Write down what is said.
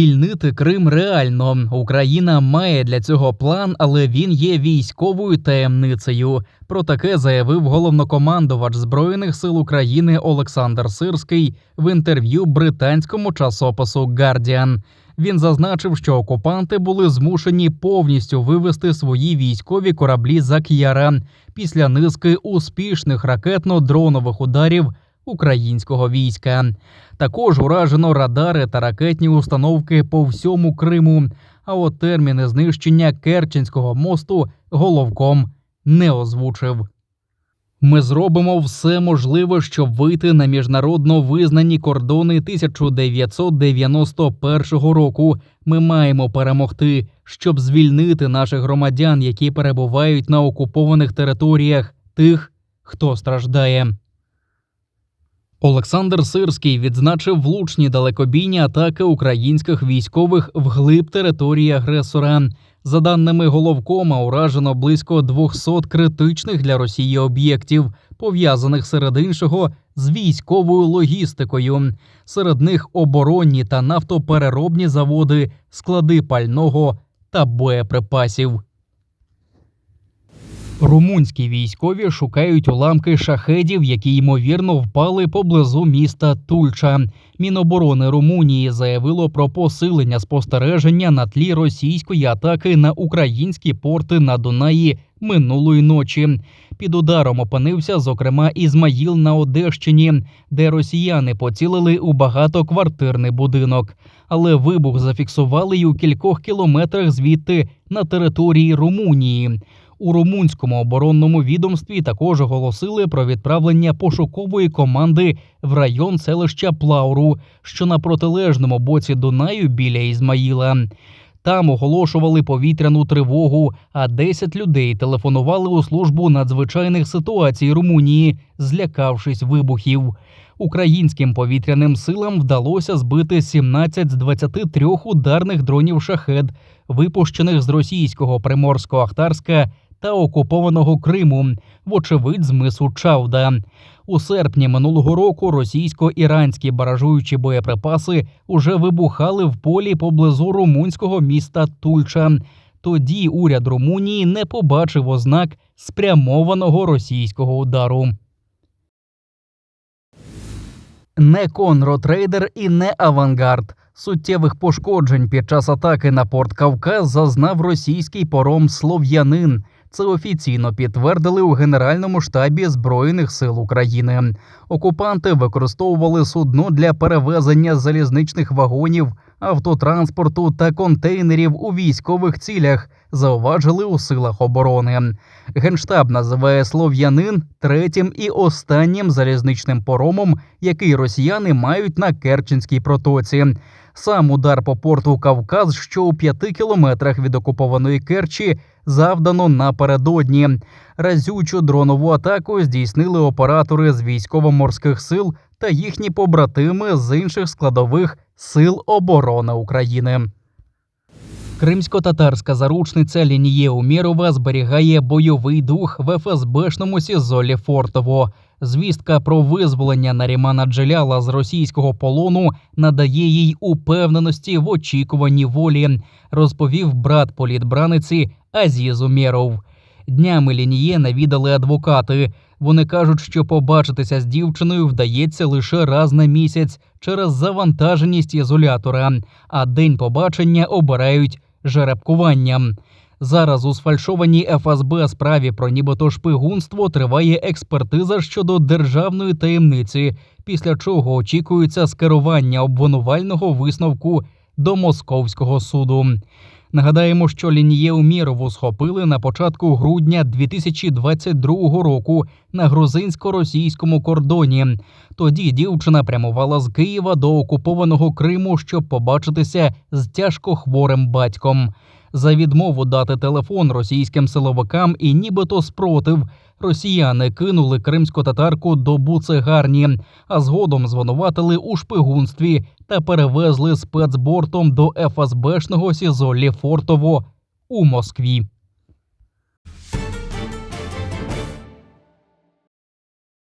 Звільнити Крим реально. Україна має для цього план, але він є військовою таємницею. Про таке заявив головнокомандувач збройних сил України Олександр Сирський в інтерв'ю британському часопису Guardian. Він зазначив, що окупанти були змушені повністю вивести свої військові кораблі за К'яра після низки успішних ракетно-дронових ударів українського війська. Також уражено радари та ракетні установки по всьому Криму. А от терміни знищення Керченського мосту головком не озвучив. Ми зробимо все можливе, щоб вийти на міжнародно визнані кордони 1991 року. Ми маємо перемогти, щоб звільнити наших громадян, які перебувають на окупованих територіях, тих, хто страждає. Олександр Сирський відзначив влучні далекобійні атаки українських військових вглиб території агресора. За даними головкома, уражено близько 200 критичних для Росії об'єктів, пов'язаних серед іншого з військовою логістикою. Серед них оборонні та нафтопереробні заводи, склади пального та боєприпасів. Румунські військові шукають уламки шахедів, які ймовірно впали поблизу міста Тульча. Міноборони Румунії заявило про посилення спостереження на тлі російської атаки на українські порти на Дунаї минулої ночі. Під ударом опинився, зокрема, Ізмаїл на Одещині, де росіяни поцілили у багатоквартирний будинок. Але вибух зафіксували й у кількох кілометрах звідти на території Румунії. У румунському оборонному відомстві також оголосили про відправлення пошукової команди в район селища Плауру, що на протилежному боці Дунаю біля Ізмаїла. Там оголошували повітряну тривогу, а 10 людей телефонували у службу надзвичайних ситуацій Румунії, злякавшись вибухів. Українським повітряним силам вдалося збити 17 з 23 ударних дронів шахед, випущених з російського приморсько-ахтарська та окупованого Криму, вочевидь, з мису Чавда. У серпні минулого року російсько-іранські баражуючі боєприпаси уже вибухали в полі поблизу румунського міста Тульча. Тоді уряд Румунії не побачив ознак спрямованого російського удару. Не Конротрейдер і не Авангард. Суттєвих пошкоджень під час атаки на порт Кавказ зазнав російський пором Слов'янин. Це офіційно підтвердили у Генеральному штабі Збройних сил України. Окупанти використовували судно для перевезення залізничних вагонів, автотранспорту та контейнерів у військових цілях. Зауважили у силах оборони. Генштаб називає слов'янин третім і останнім залізничним поромом, який росіяни мають на Керченській протоці. Сам удар по порту Кавказ, що у п'яти кілометрах від окупованої Керчі, завдано напередодні. Разючу дронову атаку здійснили оператори з військово-морських сил та їхні побратими з інших складових сил оборони України. Кримсько-татарська заручниця Лінія Умірова зберігає бойовий дух в ФСБшному СІЗО Фортово. Звістка про визволення Нарімана Джеляла з російського полону надає їй упевненості в очікуванні волі, розповів брат політбраниці Азіз Умєров. Днями лініє навідали адвокати. Вони кажуть, що побачитися з дівчиною вдається лише раз на місяць через завантаженість ізолятора, а день побачення обирають жеребкуванням. Зараз у сфальшованій ФСБ справі про нібито шпигунство триває експертиза щодо державної таємниці, після чого очікується скерування обвинувального висновку до московського суду. Нагадаємо, що Лінієу Мірову схопили на початку грудня 2022 року на грузинсько-російському кордоні. Тоді дівчина прямувала з Києва до окупованого Криму, щоб побачитися з тяжко хворим батьком. За відмову дати телефон російським силовикам і нібито спротив. Росіяни кинули кримську татарку до буцегарні, а згодом звинуватили у шпигунстві та перевезли спецбортом до ФСБшного СІЗО Ліфортово у Москві.